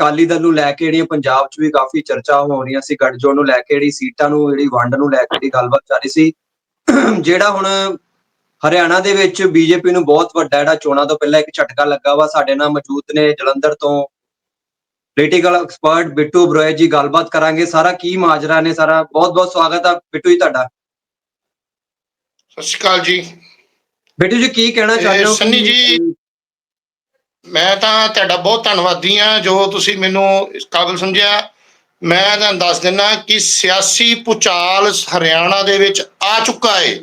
ਅਕਾਲੀ ਦਲ ਨੂੰ ਲੈ ਕੇ ਜਿਹੜੀਆਂ ਪੰਜਾਬ 'ਚ ਵੀ ਕਾਫੀ ਚਰਚਾ ਹੋ ਰਹੀਆਂ ਸੀ ਗੱਠਜੋੜ ਨੂੰ ਲੈ ਕੇ ਜਿਹੜੀ ਸੀਟਾਂ ਨੂੰ ਜਿਹੜੀ ਵੰਡ ਨੂੰ ਲੈ ਕੇ ਜਿਹੜੀ ਗੱਲਬਾਤ ਚੱਲ ਰਹੀ ਸੀ ਜਿਹੜਾ ਹੁਣ ਹਰਿਆਣਾ ਦੇ ਵਿੱਚ ਬੀਜੇਪੀ ਨੂੰ ਬਹੁਤ ਵੱਡਾ ਜਿਹੜਾ ਚੋਣਾਂ ਤੋਂ ਪਹਿਲਾਂ ਇੱਕ ਝਟਕਾ ਲੱਗਾ ਵਾ ਸਾਡੇ ਨਾਲ ਮੌਜੂਦ ਨੇ ਜਲੰਧਰ ਤੋਂ ਪੋਲੀਟੀਕਲ ਐਕਸਪਰਟ ਬਿੱਟੂ ਬਰੋਏ ਜੀ ਗੱਲਬਾਤ ਕਰਾਂਗੇ। ਸਾਰਾ ਕੀ ਮਾਜਰਾ ਨੇ ਸਾਰਾ ਬਹੁਤ ਬਹੁਤ ਸਵਾਗਤ ਆ ਬਿੱਟੂ ਜੀ ਤੁਹਾਡਾ। ਸਤਿ ਸ਼੍ਰੀ ਅਕਾਲ ਜੀ। ਬਿੱਟੂ ਜੀ ਕੀ ਕਹਿਣਾ ਚਾਹੁੰਦੇ ਹੋ? ਸੰਨੀ ਜੀ, ਮੈਂ ਤਾਂ ਤੁਹਾਡਾ ਬਹੁਤ ਧੰਨਵਾਦੀ ਹਾਂ ਜੋ ਤੁਸੀਂ ਮੈਨੂੰ ਇਸ ਕਾਬਿਲ ਸਮਝਿਆ। ਮੈਂ ਤੁਹਾਨੂੰ ਦੱਸ ਦਿੰਦਾ ਕਿ ਸਿਆਸੀ ਪੁਚਾਲ ਹਰਿਆਣਾ ਦੇ ਵਿੱਚ ਆ ਚੁੱਕਾ ਹੈ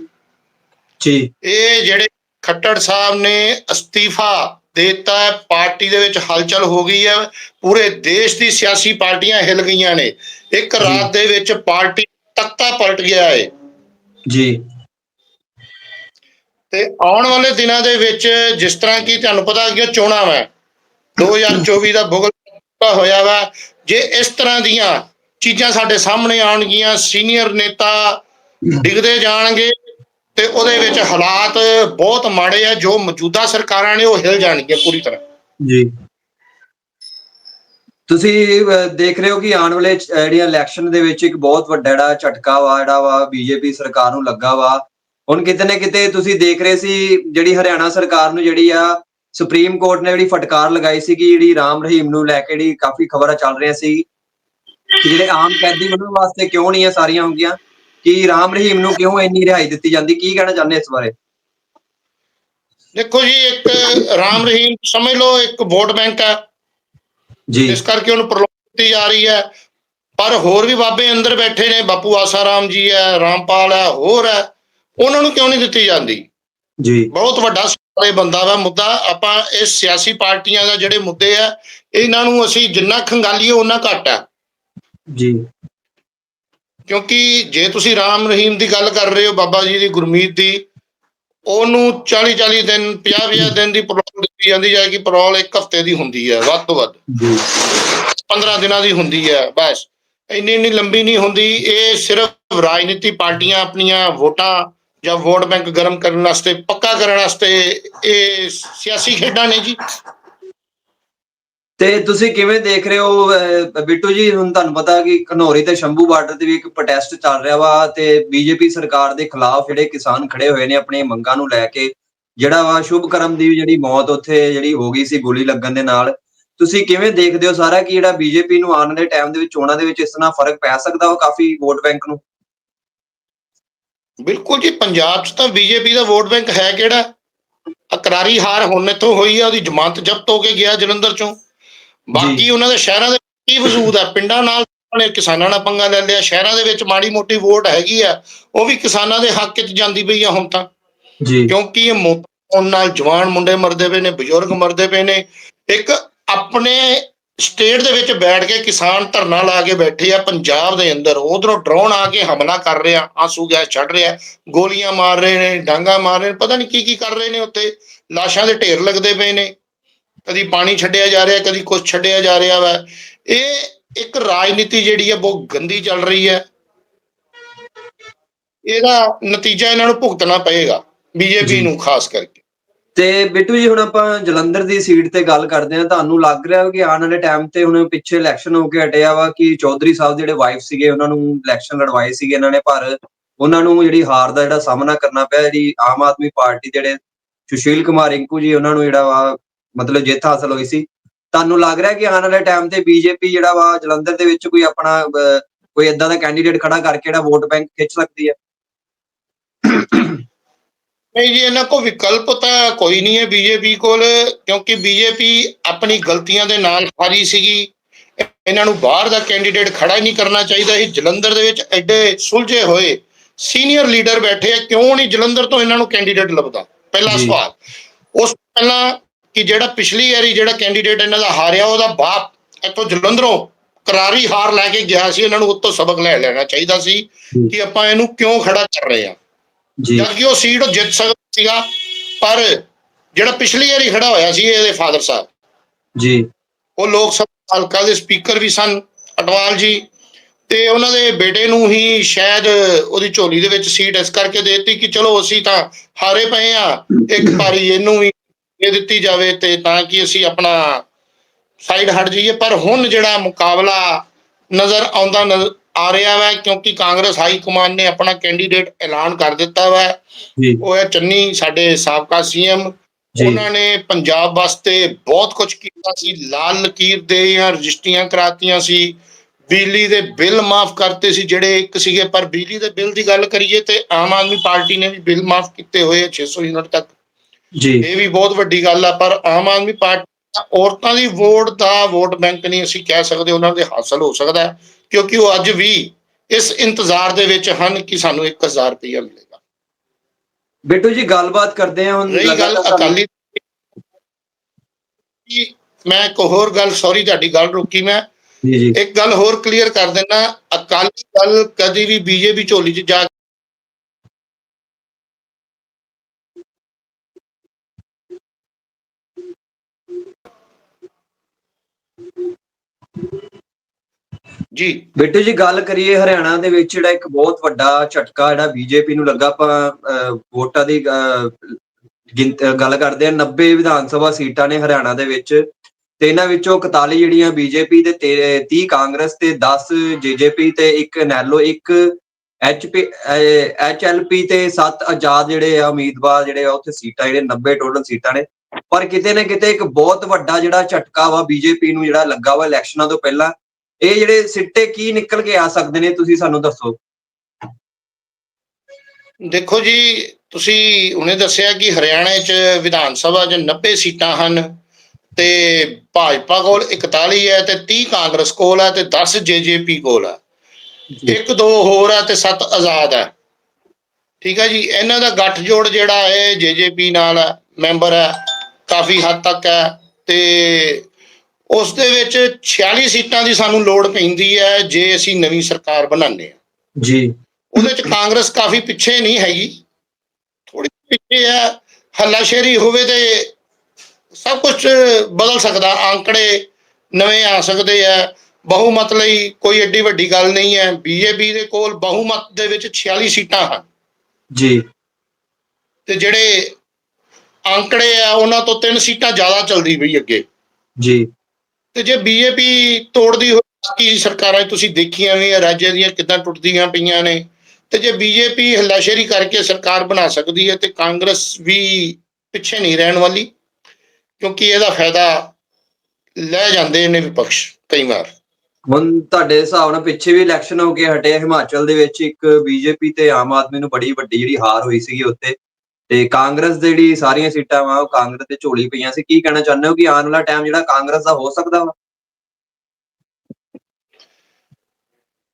ਜੀ। ਇਹ ਜਿਹੜੇ ਖੱਟੜ ਸਾਹਿਬ ਨੇ ਅਸਤੀਫਾ ਦਿੱਤਾ ਹੈ ਪਾਰਟੀ ਦੇ ਵਿੱਚ ਹਲਚਲ ਹੋ ਗਈ ਹੈ ਪੂਰੇ ਦੇਸ਼ ਦੀ ਸਿਆਸੀ ਪਾਰਟੀਆਂ ਹਿਲ ਗਈਆਂ ਨੇ। ਇੱਕ ਰਾਤ ਦੇ ਵਿੱਚ ਪਾਰਟੀ ਤਖਤਾ ਪਲਟ ਗਿਆ ਹੈ ਜੀ। ਤੇ ਆਉਣ ਵਾਲੇ ਦਿਨਾਂ ਦੇ ਵਿੱਚ ਜਿਸ ਤਰ੍ਹਾਂ ਕਿ ਤੁਹਾਨੂੰ ਪਤਾ ਕਿ ਚੋਣਾਂ ਵਾ। 2024 ਦਾ ਬੁਗਲ ਪੂਰਾ ਹੋਇਆ ਵਾ। ਜੇ ਇਸ ਤਰ੍ਹਾਂ ਦੀਆਂ ਚੀਜ਼ਾਂ ਸਾਡੇ ਸਾਹਮਣੇ ਆਉਣਗੀਆਂ, ਸੀਨੀਅਰ ਨੇਤਾ ਡਿੱਗਦੇ ਜਾਣਗੇ ਤੇ ਉਹਦੇ ਵਿੱਚ ਹਾਲਾਤ ਬਹੁਤ ਮਾੜੇ ਆ, ਜੋ ਮੌਜੂਦਾ ਸਰਕਾਰਾਂ ਨੇ ਉਹ ਹਿਲ ਜਾਣਗੀਆਂ ਪੂਰੀ ਤਰ੍ਹਾਂ। ਜੀ। ਤੁਸੀਂ ਦੇਖ ਰਹੇ ਹੋ ਕਿ ਆਉਣ ਵਾਲੇ ਜਿਹੜੀਆਂ ਇਲੈਕਸ਼ਨ ਦੇ ਵਿੱਚ ਇੱਕ ਬਹੁਤ ਵੱਡਾ ਜਿਹੜਾ ਝਟਕਾ ਵਾ, ਜਿਹੜਾ ਵਾ, ਬੀਜੇਪੀ ਸਰਕਾਰ ਨੂੰ ਲੱਗਾ ਵਾ। ਹੁਣ ਕਿਤੇ ਨਾ ਕਿਤੇ ਤੁਸੀਂ ਦੇਖ ਰਹੇ ਸੀ ਜਿਹੜੀ ਹਰਿਆਣਾ ਸਰਕਾਰ ਨੂੰ ਜਿਹੜੀ ਆ ਸੁਪਰੀਮ ਕੋਰਟ ਨੇ ਜਿਹੜੀ ਫਟਕਾਰ ਲਗਾਈ ਸੀ ਕਿ ਜਿਹੜੀ ਰਾਮ ਰਹੀਮ ਨੂੰ ਲੈ ਕੇ ਜਿਹੜੀ ਕਾਫੀ ਖਬਰਾਂ ਚੱਲ ਰਹੀਆਂ ਸੀ ਕਿ ਜਿਹੜੇ ਆਮ ਕੈਦੀ ਉਹਨਾਂ ਵਾਸਤੇ ਕਿਉਂ ਨਹੀਂ ਇਹ ਸਾਰੀਆਂ ਹੋ ਗਈਆਂ ਕਿ ਰਾਮ ਰਹੀਮ ਨੂੰ ਕਿਉਂ ਇੰਨੀ ਰਿਹਾਈ ਦਿੱਤੀ ਜਾਂਦੀ ਕੀ ਕਹਿਣਾ ਚਾਹੁੰਦੇ ਇਸ ਬਾਰੇ? ਦੇਖੋ ਜੀ ਇੱਕ ਰਾਮ ਰਹੀਮ ਸਮਝ ਲਓ ਇੱਕ ਵੋਟ ਬੈਂਕ ਹੈ। ਜੀ। ਇਸ ਕਰਕੇ ਉਹਨੂੰ ਦਿੱਤੀ ਜਾ ਰਹੀ ਹੈ। ਪਰ ਹੋਰ ਵੀ ਬਾਬੇ ਅੰਦਰ ਬੈਠੇ ਨੇ ਬਾਪੂ ਆਸਾਰਾਮ ਜੀ ਹੈ ਰਾਮਪਾਲ ਹੈ ਹੋਰ ਹੈ। ਉਹਨਾਂ ਨੂੰ ਕਿਉਂ ਨਹੀਂ ਦਿੱਤੀ ਜਾਂਦੀ? ਜੀ। ਬਹੁਤ ਵੱਡਾ ਇਹ ਬੰਦਾ ਵਾ ਮੁੱਦਾ ਆਪਾਂ ਇਸ ਸਿਆਸੀ ਪਾਰਟੀਆਂ ਦਾ ਜਿਹੜੇ ਮੁੱਦੇ ਆ ਇਹਨਾਂ ਨੂੰ ਅਸੀਂ ਜਿੰਨਾ ਖੰਗਾਲੀਏ ਉਹਨਾਂ ਘੱਟ ਆ। ਜੀ। ਕਿਉਂਕਿ ਜੇ ਤੁਸੀਂ ਰਾਮ ਰਹੀਮ ਦੀ ਗੱਲ ਕਰ ਰਹੇ ਹੋ ਬਾਬਾ ਜੀ ਦੀ ਗੁਰਮੀਤ ਦੀ ਉਹਨੂੰ 40 40 ਦਿਨ 50 50 ਦਿਨ ਦੀ ਪਰੋਲ ਦਿੱਤੀ ਜਾਂਦੀ ਹੈ ਕਿ ਪਰੋਲ ਇੱਕ ਹਫ਼ਤੇ ਦੀ ਹੁੰਦੀ ਹੈ ਵੱਧ ਤੋਂ ਵੱਧ। ਜੀ। 15 ਦਿਨਾਂ ਦੀ ਹੁੰਦੀ ਹੈ ਬਸ। ਇੰਨੀ ਇੰਨੀ ਲੰਬੀ ਨਹੀਂ ਹੁੰਦੀ ਇਹ ਸਿਰਫ ਰਾਜਨੀਤੀ ਪਾਰਟੀਆਂ ਆਪਣੀਆਂ ਵੋਟਾਂ ਜਾਂ ਵੋਟ ਬੈਂਕ ਗਰਮ ਕਰਨ ਵਾਸਤੇ, ਪੱਕਾ ਕਰਨ ਵਾਸਤੇ ਇਹ ਸਿਆਸੀ ਖੇਡਾਂ ਨੇ ਜੀ। ਤੇ ਤੁਸੀਂ ਕਿਵੇਂ ਦੇਖ ਰਹੇ ਹੋ ਬਿੱਟੂ ਜੀ, ਹੁਣ ਤੁਹਾਨੂੰ ਪਤਾ ਕਿ ਘਨੌਰੀ ਤੇ ਸ਼ੰਭੂ ਬਾਰਡਰ ਤੇ ਵੀ ਇੱਕ ਪ੍ਰੋਟੈਸਟ ਚੱਲ ਰਿਹਾ ਵਾ ਤੇ ਬੀਜੇਪੀ ਸਰਕਾਰ ਦੇ ਖਿਲਾਫ ਜਿਹੜੇ ਕਿਸਾਨ ਖੜੇ ਹੋਏ ਨੇ ਆਪਣੀਆਂ ਮੰਗਾਂ ਨੂੰ ਲੈ ਕੇ, ਜਿਹੜਾ ਵਾ ਸ਼ੁਭ ਕਰਮ ਦੀ ਜਿਹੜੀ ਮੌਤ ਉੱਥੇ ਜਿਹੜੀ ਹੋ ਗਈ ਸੀ ਗੋਲੀ ਲੱਗਣ ਦੇ ਨਾਲ। ਤੁਸੀਂ ਕਿਵੇਂ ਦੇਖਦੇ ਹੋ ਸਾਰਾ ਕਿ ਜਿਹੜਾ ਬੀਜੇਪੀ ਨੂੰ ਆਉਣ ਵਾਲੇ ਟਾਈਮ ਦੇ ਵਿੱਚ ਚੋਣਾਂ ਦੇ ਵਿੱਚ ਇਸ ਤਰ੍ਹਾਂ ਫ਼ਰਕ ਪੈ ਸਕਦਾ ਉਹ ਕਾਫੀ ਵੋਟ ਬੈਂਕ ਨੂੰ? ਬਿਲਕੁਲ ਜੀ ਪੰਜਾਬ 'ਚ ਤਾਂ ਬੀਜੇਪੀ ਦਾ ਵੋਟ ਬੈਂਕ ਹੈ ਕਿਹੜਾ? ਅਕਰਾਰੀ ਹਾਰ ਹੁਣ ਇੱਥੋਂ ਹੋਈ ਆ ਉਹਦੀ ਜ਼ਮਾਨਤ ਜ਼ਬਤ ਹੋ ਕੇ ਗਿਆ ਜਲੰਧਰ ਚੋਂ। ਬਾਕੀ ਉਹਨਾਂ ਦੇ ਸ਼ਹਿਰਾਂ ਦੇ ਕੀ ਵਜੂਦ ਆ? ਪਿੰਡਾਂ ਨਾਲ ਨੇ ਕਿਸਾਨਾਂ ਨਾਲ ਪੰਗਾ ਲੈ ਲਿਆ ਸ਼ਹਿਰਾਂ ਦੇ ਵਿੱਚ ਮਾੜੀ ਮੋਟੀ ਵੋਟ ਹੈਗੀ ਆ ਉਹ ਵੀ ਕਿਸਾਨਾਂ ਦੇ ਹੱਕ 'ਚ ਜਾਂਦੀ ਪਈ ਆ ਹੁਣ ਤਾਂ। ਜੀ। ਕਿਉਂਕਿ ਇਹ ਮੌਤਾਂ ਨਾਲ ਜਵਾਨ ਮੁੰਡੇ ਮਰਦੇ ਪਏ ਨੇ ਬਜ਼ੁਰਗ ਮਰਦੇ ਪਏ ਨੇ। ਇੱਕ ਆਪਣੇ ਸਟੇਟ ਦੇ ਵਿੱਚ ਬੈਠ ਕੇ ਕਿਸਾਨ ਧਰਨਾ ਲਾ ਕੇ ਬੈਠੇ ਆ ਪੰਜਾਬ ਦੇ ਅੰਦਰ। ਉਧਰੋਂ ਡਰੋਨ ਆ ਕੇ ਹਮਲਾ ਕਰ ਰਿਹਾ ਆਂਸੂ ਗੈਸ ਛੱਡ ਰਿਹਾ ਗੋਲੀਆਂ ਮਾਰ ਰਹੇ ਨੇ ਡਾਂਗਾ ਮਾਰ ਰਹੇ ਨੇ ਪਤਾ ਨਹੀਂ ਕੀ ਕੀ ਕਰ ਰਹੇ ਨੇ ਉੱਤੇ ਲਾਸ਼ਾਂ ਦੇ ਢੇਰ ਲੱਗਦੇ ਪਏ ਨੇ। ਕਦੀ ਪਾਣੀ ਛੱਡਿਆ ਜਾ ਰਿਹਾ ਕਦੀ ਕੁਝ ਛੱਡਿਆ ਜਾ ਰਿਹਾ ਵਾ। ਇਹ ਇੱਕ ਰਾਜਨੀਤੀ ਜਿਹੜੀ ਹੈ ਬਹੁਤ ਗੰਦੀ ਚੱਲ ਰਹੀ ਹੈ ਇਹਦਾ ਨਤੀਜਾ ਇਹਨਾਂ ਨੂੰ ਭੁਗਤਣਾ ਪਏਗਾ ਬੀਜੇਪੀ। ਨੂੰ ਖਾਸ ਕਰਕੇ। ਤੇ ਬਿੱਟੂ ਜੀ, ਹੁਣ ਆਪਾਂ ਜਲੰਧਰ ਦੀ ਸੀਟ ਤੇ ਗੱਲ ਕਰਦੇ ਹਾਂ। ਤੁਹਾਨੂੰ ਲੱਗ ਰਿਹਾ ਕਿ ਆਉਣ ਵਾਲੇ ਟਾਈਮ ਤੇ ਹੁਣ ਪਿੱਛੇ ਇਲੈਕਸ਼ਨ ਹੋ ਕੇ ਹਟਿਆ ਵਾ ਕਿ ਚੌਧਰੀ ਸਾਹਿਬ ਜਿਹੜੇ ਵਾਈਫ ਸੀਗੇ, ਉਹਨਾਂ ਨੂੰ ਇਲੈਕਸ਼ਨ ਲੜਵਾਏ ਸੀਗੇ ਇਹਨਾਂ ਨੇ, ਪਰ ਉਹਨਾਂ ਨੂੰ ਜਿਹੜੀ ਹਾਰ ਦਾ ਜਿਹੜਾ ਸਾਹਮਣਾ ਕਰਨਾ ਪਿਆ, ਜਿਹੜੀ ਆਮ ਆਦਮੀ ਪਾਰਟੀ ਦੇ ਜਿਹੜੇ ਸੁਸ਼ੀਲ ਕੁਮਾਰ ਰਿੰਕੂ ਜੀ, ਉਹਨਾਂ ਨੂੰ ਜਿਹੜਾ ਵਾ ਮਤਲਬ ਜਿੱਤ ਹਾਸਲ ਹੋਈ ਸੀ। ਤੁਹਾਨੂੰ ਲੱਗ ਰਿਹਾ ਕਿ ਆਉਣ ਵਾਲੇ ਟਾਈਮ ਤੇ ਬੀਜੇਪੀ ਜਿਹੜਾ ਵਾ ਜਲੰਧਰ ਦੇ ਵਿੱਚ ਕੋਈ ਆਪਣਾ ਕੋਈ ਇਦਾਂ ਦਾ ਕੈਂਡੀਡੇਟ ਖੜਾ ਕਰਕੇ ਜਿਹੜਾ ਵੋਟ ਬੈਂਕ ਖਿੱਚ ਸਕਦੀ ਹੈ? ਨਹੀਂ ਜੀ ਇਹਨਾਂ ਕੋ ਵਿਕਲਪ ਤਾਂ ਕੋਈ ਨਹੀਂ ਹੈ ਬੀਜੇਪੀ ਕੋਲ ਕਿਉਂਕਿ ਬੀਜੇਪੀ ਆਪਣੀ ਗਲਤੀਆਂ ਦੇ ਨਾਲ ਹਾਰੀ ਸੀਗੀ। ਇਹਨਾਂ ਨੂੰ ਬਾਹਰ ਦਾ ਕੈਂਡੀਡੇਟ ਖੜਾ ਹੀ ਨਹੀਂ ਕਰਨਾ ਚਾਹੀਦਾ ਸੀ। ਜਲੰਧਰ ਦੇ ਵਿੱਚ ਐਡੇ ਸੁਲਝੇ ਹੋਏ ਸੀਨੀਅਰ ਲੀਡਰ ਬੈਠੇ ਆ ਕਿਉਂ ਨਹੀਂ ਜਲੰਧਰ ਤੋਂ ਇਹਨਾਂ ਨੂੰ ਕੈਂਡੀਡੇਟ ਲੱਭਦਾ? ਪਹਿਲਾ। ਸਵਾਲ। ਉਸ ਪਹਿਲਾਂ ਕਿ ਜਿਹੜਾ ਪਿਛਲੀ ਵਾਰੀ ਜਿਹੜਾ ਕੈਂਡੀਡੇਟ ਇਹਨਾਂ ਦਾ ਹਾਰਿਆ ਉਹਦਾ ਬਾਪ ਇੱਥੋਂ ਜਲੰਧਰੋਂ ਕਰਾਰੀ ਹਾਰ ਲੈ ਕੇ ਗਿਆ ਸੀ। ਇਹਨਾਂ ਨੂੰ ਉੱਤੋਂ ਸਬਕ ਲੈ ਲੈਣਾ ਚਾਹੀਦਾ ਸੀ। ਕਿ ਆਪਾਂ ਇਹਨੂੰ ਕਿਉਂ ਖੜਾ ਕਰ ਰਹੇ ਆ? ਜਦ ਕਿ ਉਹ ਸੀਟ ਉਹ ਜਿੱਤ ਸਕਦਾ ਸੀਗਾ ਪਰ ਜਿਹੜਾ ਪਿਛਲੀ ਵਾਰੀ ਖੜਾ ਹੋਇਆ ਸੀ ਇਹਦੇ ਫਾਦਰ ਸਾਹਿਬ। ਜੀ। ਉਹ ਲੋਕ ਸਭਾ ਹਲਕਾ ਦੇ ਸਪੀਕਰ ਵੀ ਸਨ ਅਟਵਾਲ ਜੀ। ਤੇ ਉਹਨਾਂ ਦੇ ਬੇਟੇ ਨੂੰ ਹੀ ਸ਼ਾਇਦ ਉਹਦੀ ਝੋਲੀ ਦੇ ਵਿੱਚ ਸੀਟ ਇਸ ਕਰਕੇ ਦੇ ਦਿੱਤੀ ਕਿ ਚਲੋ ਅਸੀਂ ਤਾਂ ਹਾਰੇ ਪਏ ਆ ਇੱਕ ਵਾਰੀ ਇਹਨੂੰ ਵੀ ਦੇ ਦਿੱਤੀ ਜਾਵੇ ਤੇ ਤਾਂ ਕਿ ਅਸੀਂ ਆਪਣਾ ਸਾਈਡ ਹਟ ਜਾਈਏ। ਪਰ ਹੁਣ ਜਿਹੜਾ ਮੁਕਾਬਲਾ ਨਜ਼ਰ ਆਉਂਦਾ ਆ ਰਿਹਾ ਵਾ ਕਿਉਂਕਿ ਕਾਂਗਰਸ ਹਾਈ ਕਮਾਂਡ ਨੇ ਆਪਣਾ ਕੈਂਡੀਡੇਟ ਐਲਾਨ ਕਰ ਦਿੱਤਾ ਜੀ। ਉਹ ਹੈ ਚੰਨੀ ਸਾਡੇ ਸਾਬਕਾ ਸੀਐਮ। ਉਹਨਾਂ ਨੇ ਪੰਜਾਬ ਵਾਸਤੇ ਬਹੁਤ ਕੁਝ ਕੀਤਾ ਸੀ। ਲਾਲ ਲਕੀਰ ਦੇ ਜਾਂ ਰਜਿਸਟਰੀਆਂ ਕਰਾਤੀਆਂ ਸੀ। ਬਿਜਲੀ ਦੇ ਬਿੱਲ ਮਾਫ ਕਰਤੇ ਸੀ ਜਿਹੜੇ ਇੱਕ ਸੀਗੇ। ਪਰ ਬਿਜਲੀ ਦੇ ਬਿੱਲ ਦੀ ਗੱਲ ਕਰੀਏ ਤੇ ਆਮ ਆਦਮੀ ਪਾਰਟੀ ਨੇ ਵੀ ਬਿੱਲ ਮਾਫ ਕੀਤੇ ਹੋਏ ਆ 600 ਯੂਨਿਟ ਤੱਕ। ਜੀ। ਇਹ ਵੀ ਬਹੁਤ ਵੱਡੀ ਗੱਲ ਆ ਪਰ ਆਮ ਆਦਮੀ ਪਾਰਟੀ ਔਰਤਾਂ ਦੀ ਵੋਟ ਦਾ ਵੋਟ ਬੈਂਕ ਨਹੀਂ ਅਸੀਂ ਕਹਿ ਸਕਦੇ ਉਹਨਾਂ ਦੇ ਹਾਸਲ ਹੋ ਸਕਦਾ ਕਿਉਂਕਿ ਉਹ ਅੱਜ ਵੀ ਇਸ ਇੰਤਜ਼ਾਰ ਦੇ ਵਿੱਚ ਹਨ ਕਿ ਸਾਨੂੰ 1000 ਰੁਪਇਆ ਮਿਲੇਗਾ। ਬਿੱਟੂ ਜੀ ਗੱਲਬਾਤ ਕਰਦੇ ਹਾਂ ਹੁਣ ਗੱਲ ਅਕਾਲੀ ਮੈਂ ਇੱਕ ਹੋਰ ਗੱਲ ਸੌਰੀ ਤੁਹਾਡੀ ਗੱਲ ਰੋਕੀ ਮੈਂ। ਜੀ ਜੀ। ਇੱਕ ਗੱਲ ਹੋਰ ਕਲੀਅਰ ਕਰ ਦਿੰਦਾ ਅਕਾਲੀ ਦਲ ਕਦੀ ਵੀ ਬੀਜੇਪੀ ਝੋਲੀ 'ਚ ਜਾ ਜੀ। ਬਿੱਟੂ ਜੀ ਗੱਲ ਕਰੀਏ ਹਰਿਆਣਾ ਦੇ ਵਿੱਚ ਜਿਹੜਾ ਇੱਕ ਬਹੁਤ ਵੱਡਾ ਝਟਕਾ ਜਿਹੜਾ ਬੀਜੇਪੀ ਨੂੰ ਲੱਗਾ ਆਪਾਂ ਅਹ, ਵੋਟਾਂ ਦੀ ਗੱਲ ਕਰਦੇ ਆ 90 ਵਿਧਾਨ ਸਭਾ ਸੀਟਾਂ ਨੇ ਹਰਿਆਣਾ ਦੇ ਵਿੱਚ ਤੇ ਇਹਨਾਂ ਵਿੱਚੋਂ 41 ਜਿਹੜੀਆਂ ਬੀਜੇਪੀ ਤੇ 30 ਕਾਂਗਰਸ ਤੇ 10 ਜੇਜੇਪੀ ਤੇ ਇੱਕ ਨੈਲੋ ਇੱਕ ਐਚਪੀ ਐਚਐਲਪੀ ਤੇ 7 ਆਜ਼ਾਦ ਜਿਹੜੇ ਆ ਉਮੀਦਵਾਰ ਜਿਹੜੇ ਆ ਉੱਥੇ ਸੀਟਾਂ ਜਿਹੜੇ 90 ਟੋਟਲ ਸੀਟਾਂ ਨੇ। ਪਰ ਕਿਤੇ ਨਾ ਕਿਤੇ ਇੱਕ ਬਹੁਤ ਵੱਡਾ ਜਿਹੜਾ ਝਟਕਾ ਵਾ ਬੀਜੇਪੀ ਨੂੰ ਜਿਹੜਾ ਲੱਗਾ ਵਾ ਇਲੈਕਸ਼ਨਾਂ ਤੋਂ ਪਹਿਲਾਂ ਇਹ ਜਿਹੜੇ ਸਿੱਟੇ ਕੀ ਨਿਕਲ ਕੇ ਆ ਸਕਦੇ ਨੇ ਤੁਸੀਂ ਸਾਨੂੰ ਦੱਸੋ? ਦੇਖੋ ਜੀ ਤੁਸੀਂ ਹੁਣੇ ਦੱਸਿਆ ਕਿ ਹਰਿਆਣਾ 'ਚ ਵਿਧਾਨ ਸਭਾ 'ਚ 90 ਸੀਟਾਂ ਹਨ ਤੇ ਭਾਜਪਾ ਕੋਲ 41 ਹੈ ਤੇ 30 ਕਾਂਗਰਸ ਕੋਲ ਹੈ ਤੇ 10 ਜੇਜੇਪੀ ਕੋਲ ਹੈ। ਇੱਕ ਦੋ ਹੋਰ ਹੈ ਤੇ 7 ਆਜ਼ਾਦ ਹੈ। ਠੀਕ ਹੈ ਜੀ ਇਹਨਾਂ ਦਾ ਗੱਠਜੋੜ ਜਿਹੜਾ ਹੈ ਜੇਜੇਪੀ ਨਾਲ ਮੈਂਬਰ ਹੈ ਕਾਫੀ ਹੱਦ ਤੱਕ ਹੈ ਤੇ ਉਸ ਦੇ ਵਿੱਚ 46 ਸੀਟਾਂ ਦੀ ਸਾਨੂੰ ਲੋੜ ਪੈਂਦੀ ਹੈ ਜੇ ਅਸੀਂ ਨਵੀਂ ਸਰਕਾਰ ਬਣਾਉਂਦੇ ਹਾਂ। ਜੀ। ਉਹਦੇ ਚ ਕਾਂਗਰਸ ਕਾਫੀ ਪਿੱਛੇ ਨਹੀਂ ਹੈਗੀ। ਥੋੜੀ ਪਿੱਛੇ ਹੈ ਹੱਲਾਸ਼ੇਰੀ ਹੋਵੇ ਤੇ ਸਭ ਕੁਝ ਬਦਲ ਸਕਦਾ ਆંકੜੇ ਨਵੇਂ ਆ ਸਕਦੇ ਆ ਬਹੁਮਤ ਲਈ ਕੋਈ ਏਡੀ ਵੱਡੀ ਗੱਲ ਨਹੀਂ ਹੈ। ਬੀਜੇਪੀ ਦੇ ਕੋਲ ਬਹੁਮਤ ਦੇ ਵਿੱਚ 46 ਸੀਟਾਂ ਹਨ। ਜੀ। ਤੇ ਜਿਹੜੇ ਆંકੜੇ ਆ ਉਹਨਾਂ ਤੋਂ ਤਿੰਨ ਸੀਟਾਂ ਜ਼ਿਆਦਾ ਚੱਲਦੀ ਪਈ ਅੱਗੇ। ਜੀ। ਤੇ ਜੇ ਬੀਜੇਪੀ ਤੋੜਦੀ ਹੋਈ ਬਾਕੀ ਸਰਕਾਰਾਂ ਤੁਸੀਂ ਦੇਖੀਆਂ ਵੀ ਰਾਜਾਂ ਦੀਆਂ ਕਿੱਦਾਂ ਟੁੱਟਦੀਆਂ ਪਈਆਂ ਨੇ। ਤੇ ਜੇ ਬੀਜੇਪੀ ਹੱਲਾਸ਼ੇਰੀ ਕਰਕੇ ਸਰਕਾਰ ਬਣਾ ਸਕਦੀ ਹੈ ਤੇ ਕਾਂਗਰਸ ਵੀ ਪਿੱਛੇ ਨਹੀਂ ਰਹਿਣ ਵਾਲੀ ਕਿਉਂਕਿ ਇਹਦਾ ਫਾਇਦਾ ਲੈ ਜਾਂਦੇ ਨੇ ਵਿਪਕਸ਼ ਕਈ ਵਾਰ। ਹੁਣ ਤੁਹਾਡੇ ਹਿਸਾਬ ਨਾਲ ਪਿੱਛੇ ਵੀ ਇਲੈਕਸ਼ਨ ਹੋ ਕੇ ਹਟੇ ਹਿਮਾਚਲ ਦੇ ਵਿੱਚ ਇੱਕ ਬੀਜੇਪੀ ਤੇ ਆਮ ਆਦਮੀ ਨੂੰ ਬੜੀ ਵੱਡੀ ਜਿਹੜੀ ਹਾਰ ਹੋਈ ਸੀਗੀ ਉੱਥੇ ਤੇ ਕਾਂਗਰਸ ਦੇ ਜਿਹੜੀ ਸਾਰੀਆਂ ਸੀਟਾਂ ਵਾ ਉਹ ਕਾਂਗਰਸ ਦੇ ਝੋਲੀ ਪਈਆਂ ਸੀ। ਕੀ ਕਹਿਣਾ ਚਾਹੁੰਦੇ ਹੋ ਕਿ ਆਉਣ ਵਾਲਾ ਟਾਈਮ ਜਿਹੜਾ ਕਾਂਗਰਸ ਦਾ ਹੋ ਸਕਦਾ ਵਾ?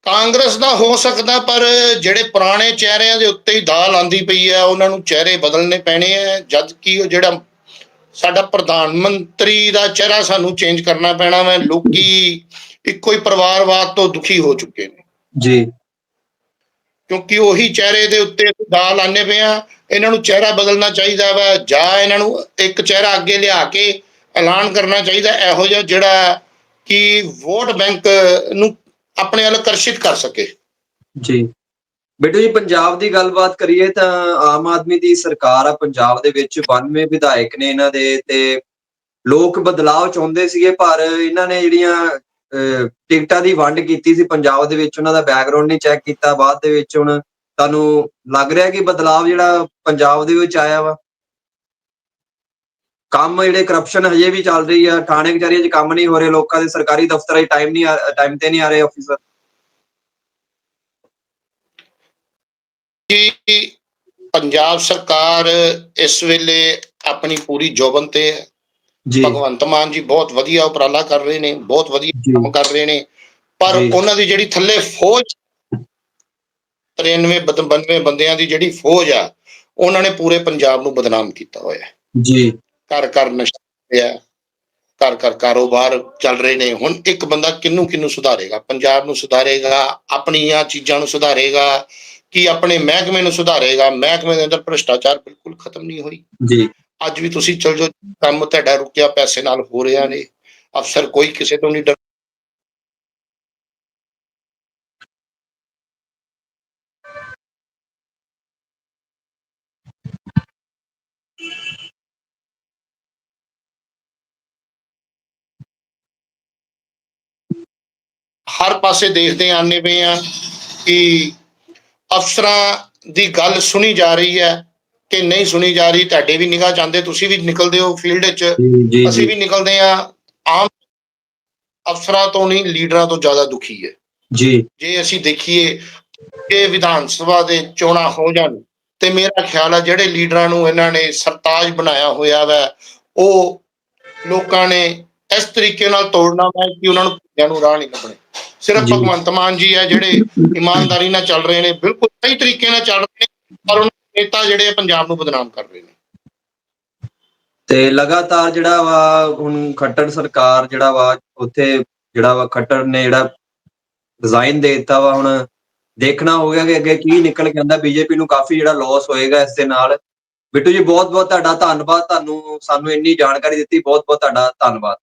ਕਾਂਗਰਸ ਦਾ ਹੋ ਸਕਦਾ ਪਰ ਜਿਹੜੇ ਪੁਰਾਣੇ ਚਿਹਰਿਆਂ ਦੇ ਉੱਤੇ ਹੀ ਦਾਲ ਆਂਦੀ ਪਈ ਹੈ ਉਹਨਾਂ ਨੂੰ ਚਿਹਰੇ ਬਦਲਨੇ ਪੈਣੇ ਆ ਜਦ ਕਿ ਉਹ ਜਿਹੜਾ ਸਾਡਾ ਪ੍ਰਧਾਨ ਮੰਤਰੀ ਦਾ ਚਿਹਰਾ ਸਾਨੂੰ ਚੇਂਜ ਕਰਨਾ ਪੈਣਾ ਵਾ ਲੋਕੀ ਇੱਕੋ ਹੀ ਪਰਿਵਾਰਵਾਦ ਤੋਂ ਦੁਖੀ ਹੋ ਚੁੱਕੇ ਨੇ। ਜੀ। ਕਿਉਂਕਿ ਉਹੀ ਚਿਹਰੇ ਦੇ ਉੱਤੇ ਦਾਲ ਆਨੇ ਪਏ ਇਹਨਾਂ ਨੂੰ ਚਿਹਰਾ ਬਦਲਣਾ ਚਾਹੀਦਾ ਵਾ, ਜਾਂ ਇਹਨਾਂ ਨੂੰ ਇੱਕ ਚਿਹਰਾ ਅੱਗੇ ਲਿਆ ਕੇ ਐਲਾਨ ਕਰਨਾ ਚਾਹੀਦਾ ਇਹੋ ਜਿਹਾ ਜਿਹੜਾ ਕਿ ਵੋਟ ਬੈਂਕ ਨੂੰ ਆਪਣੇ ਵੱਲ ਆਕਰਸ਼ਿਤ ਕਰ ਸਕੇ। ਜੀ। ਬੇਟੂ ਜੀ, ਪੰਜਾਬ ਦੀ ਗੱਲਬਾਤ ਕਰੀਏ ਤਾਂ ਆਮ ਆਦਮੀ ਦੀ ਸਰਕਾਰ ਆ, ਪੰਜਾਬ ਦੇ ਵਿੱਚ 92 ਵਿਧਾਇਕ ਨੇ ਇਹਨਾਂ ਦੇ ਤੇ ਲੋਕ ਬਦਲਾਅ ਚਾਹੁੰਦੇ ਸੀਗੇ, ਪਰ ਇਹਨਾਂ ਨੇ ਜਿਹੜੀਆਂ ਟਿਕਟਾਂ ਦੀ ਵੰਡ ਕੀਤੀ ਸੀ ਪੰਜਾਬ ਦੇ ਵਿੱਚ, ਉਹਨਾਂ ਦਾ ਬੈਕਗ੍ਰਾਉਂਡ ਨਹੀਂ ਚੈੱਕ ਕੀਤਾ, ਬਾਅਦ ਦੇ ਵਿੱਚ ਹੁਣ ਤੁਹਾਨੂੰ ਲੱਗ ਰਿਹਾ ਕਿ ਬਦਲਾਅ ਜਿਹੜਾ ਪੰਜਾਬ ਦੇ ਵਿੱਚ ਆਇਆ ਵਾ? ਕੰਮ ਜਿਹੜੇ ਕਰਪਸ਼ਨ ਹਜੇ ਵੀ ਚੱਲ ਰਹੀ ਆ, ਥਾਣੇ ਕਚਹਿਰੀਆਂ 'ਚ ਕੰਮ ਨਹੀਂ ਹੋ ਰਹੇ, ਲੋਕਾਂ ਦੇ ਸਰਕਾਰੀ ਦਫ਼ਤਰਾਂ 'ਚ ਟਾਈਮ ਨਹੀਂ ਟਾਈਮ ਤੇ ਨਹੀਂ ਆ ਰਹੇ ਆਫੀਸਰ ਕਿ ਪੰਜਾਬ ਸਰਕਾਰ ਇਸ ਵੇਲੇ ਆਪਣੀ ਪੂਰੀ ਜੋਬਨ ਤੇ ਹੈ? ਭਗਵੰਤ ਮਾਨ ਜੀ ਬਹੁਤ ਵਧੀਆ ਉਪਰਾਲਾ ਕਰ ਰਹੇ ਨੇ ਬਹੁਤ ਵਧੀਆ ਕੰਮ ਕਰ ਰਹੇ ਨੇ ਪਰ। ਉਹਨਾਂ ਦੀ ਜਿਹੜੀ ਥੱਲੇ ਫੌਜ 93 ਬਦ- 92 ਬੰਦਿਆਂ ਦੀ ਜਿਹੜੀ ਫੌਜ ਆ ਉਹਨਾਂ ਨੇ ਪੂਰੇ ਪੰਜਾਬ ਨੂੰ ਬਦਨਾਮ ਕੀਤਾ ਹੋਇਆ। ਜੀ। ਘਰ ਘਰ ਨਸ਼ਾ ਘਰ ਘਰ ਕਾਰੋਬਾਰ ਚੱਲ ਰਹੇ ਨੇ। ਹੁਣ ਇੱਕ ਬੰਦਾ ਕਿੰਨੂੰ ਕਿੰਨੂੰ ਸੁਧਾਰੇਗਾ? ਪੰਜਾਬ ਨੂੰ ਸੁਧਾਰੇਗਾ ਆਪਣੀਆਂ ਚੀਜ਼ਾਂ ਨੂੰ ਸੁਧਾਰੇਗਾ ਕਿ ਆਪਣੇ ਮਹਿਕਮੇ ਨੂੰ ਸੁਧਾਰੇਗਾ? ਮਹਿਕਮੇ ਦੇ ਅੰਦਰ ਭ੍ਰਿਸ਼ਟਾਚਾਰ ਬਿਲਕੁਲ ਖਤਮ ਨਹੀਂ ਹੋਈ। ਜੀ। ਅੱਜ ਵੀ ਤੁਸੀਂ ਚਲ ਜਾਓ, ਕੰਮ ਤੁਹਾਡਾ ਰੁਕਿਆ, ਪੈਸੇ ਨਾਲ ਹੋ ਰਿਹਾ ਨੇ। ਅਫਸਰ ਕੋਈ ਕਿਸੇ ਤੋਂ ਨਹੀਂ ਡਰ ਹਰ ਪਾਸੇ ਦੇਖਦੇ ਆਨੇ ਪਏ ਆ ਕਿ ਅਫਸਰਾਂ ਦੀ ਗੱਲ ਸੁਣੀ ਜਾ ਰਹੀ ਹੈ। ਕਿ ਨਹੀਂ ਸੁਣੀ ਜਾ ਰਹੀ ਤੁਹਾਡੇ ਵੀ ਨਿਗਾਹ ਜਾਂਦੇ ਤੁਸੀਂ ਵੀ ਨਿਕਲਦੇ ਹੋ ਫੀਲਡ 'ਚ। ਜੀ ਅਸੀਂ ਵੀ ਨਿਕਲਦੇ ਆ ਆਮ ਅਫਸਰਾਂ ਤੋਂ ਨਹੀਂ ਲੀਡਰਾਂ ਤੋਂ ਜ਼ਿਆਦਾ ਦੁਖੀ ਹੈ। ਜੀ। ਜੇ ਅਸੀਂ ਦੇਖੀਏ ਕਿ ਵਿਧਾਨ ਸਭਾ ਦੇ ਚੋਣਾਂ ਹੋ ਜਾਣ ਤੇ ਮੇਰਾ ਖਿਆਲ ਹੈ ਜਿਹੜੇ ਲੀਡਰਾਂ ਨੂੰ ਇਹਨਾਂ ਨੇ ਸਰਤਾਜ ਬਣਾਇਆ ਹੋਇਆ ਵੈ ਉਹ ਲੋਕਾਂ ਨੇ ਇਸ ਤਰੀਕੇ ਨਾਲ ਤੋੜਨਾ ਹੈ ਕਿ ਉਹਨਾਂ ਨੂੰ ਭੁੱਲਿਆਂ ਨੂੰ ਰਾਹ ਨਹੀਂ ਲੱਭਣੇ। ਸਿਰਫ। ਭਗਵੰਤ ਮਾਨ ਜੀ ਹੈ ਜਿਹੜੇ ਇਮਾਨਦਾਰੀ ਨਾਲ ਚੱਲ ਰਹੇ ਨੇ ਬਿਲਕੁਲ ਸਹੀ ਤਰੀਕੇ ਨਾਲ ਚੱਲ ਰਹੇ ਨੇ ਪਰ ਉਹਨਾਂ ਨੇਤਾ ਜਿਹੜੇ ਪੰਜਾਬ ਨੂੰ ਬਦਨਾਮ ਕਰ ਰਹੇ ਨੇ। ਤੇ ਲਗਾਤਾਰ ਜਿਹੜਾ ਵਾ, ਹੁਣ ਖੱਟਰ ਸਰਕਾਰ ਜਿਹੜਾ ਵਾ, ਉੱਥੇ ਜਿਹੜਾ ਵਾ ਖੱਟਰ ਨੇ ਜਿਹੜਾ ਰਿਜ਼ਾਈਨ ਦੇ ਦਿੱਤਾ ਵਾ, ਹੁਣ ਦੇਖਣਾ ਹੋਵੇਗਾ ਕਿ ਅੱਗੇ ਕੀ ਨਿਕਲ ਕੇ ਆਉਂਦਾ। ਬੀਜੇਪੀ ਨੂੰ ਕਾਫੀ ਜਿਹੜਾ ਲਾਸ ਹੋਏਗਾ ਇਸ ਦੇ ਨਾਲ। ਬਿੱਟੂ ਜੀ ਬਹੁਤ ਬਹੁਤ ਤੁਹਾਡਾ ਧੰਨਵਾਦ। ਤੁਹਾਨੂੰ, ਸਾਨੂੰ ਇੰਨੀ ਜਾਣਕਾਰੀ ਦਿੱਤੀ। ਬਹੁਤ ਬਹੁਤ ਤੁਹਾਡਾ ਧੰਨਵਾਦ।